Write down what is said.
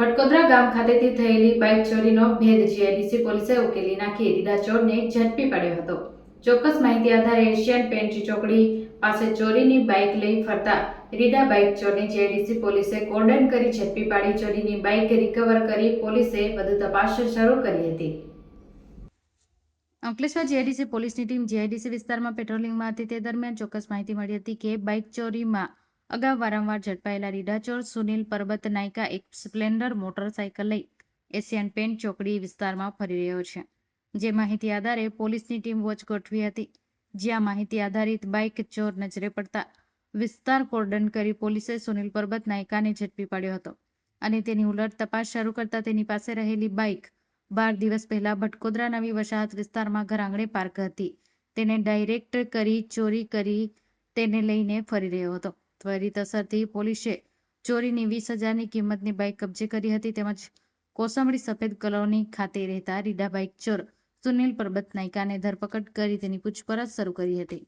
ભટકોદરા ગામ ખાતેથી થયેલી બાઇક ચોરીનો ભેદ જીઆઈડીસી પોલીસે ઉકેલી નાખી. રીડા ચોરને ઝડપી પાડ્યો હતો. ચોક્કસ માહિતી આધારે એશિયન પેન્ટ ચોકડી પાસે ચોરીની બાઇક લઈ ફરતા રીડા બાઇક ચોરને જીઆઈડીસી પોલીસે કોર્ડન કરી ઝડપી પાડી. ચોરીની બાઇક રિકવર કરી પોલીસે વધુ તપાસ શરૂ કરી હતી. અંકલેશ્વર જીઆઈડીસી પોલીસની ટીમ જીઆઈડીસી વિસ્તારમાં પેટ્રોલિંગમાં હતી. તે દરમિયાન ચોક્કસ માહિતી મળી હતી કે બાઇક ચોરીમાં અગાઉ વારંવાર ઝડપાયેલા રીડાચોર સુનિલ પરબત નાયકા એક સ્પ્લેન્ડર મોટરસાયકલ લઈ એશિયન પેન્ટ ચોકડી વિસ્તારમાં ફરી રહ્યો છે. જે માહિતી આધારે પોલીસની ટીમ વોચ ગોઠવી હતી. જ્યાં માહિતી આધારિત બાઇક ચોર નજરે પડતા વિસ્તાર કોર્ડન કરી પોલીસે સુનિલ પરબત નાયકાને ઝડપી પાડ્યો હતો અને તેની ઉલટ તપાસ શરૂ કરતા તેની પાસે રહેલી બાઇક બાર દિવસ પહેલા ભટકોદરા નવી વસાહત વિસ્તારમાં ઘર આંગણે પાર્ક હતી. તેને ડાયરેક્ટ કરી ચોરી કરી તેને લઈને ફરી રહ્યો હતો. ત્વરિત અસરથી પોલીસે ચોરીની વીસ હજારની કિંમતની બાઇક કબજે કરી હતી તેમજ કોસંબડી સફેદ કોલોની ખાતે રહેતા રીડા બાઇક ચોર સુનિલ પરબત નાયકાને ધરપકડ કરી તેની પૂછપરછ શરૂ કરી હતી.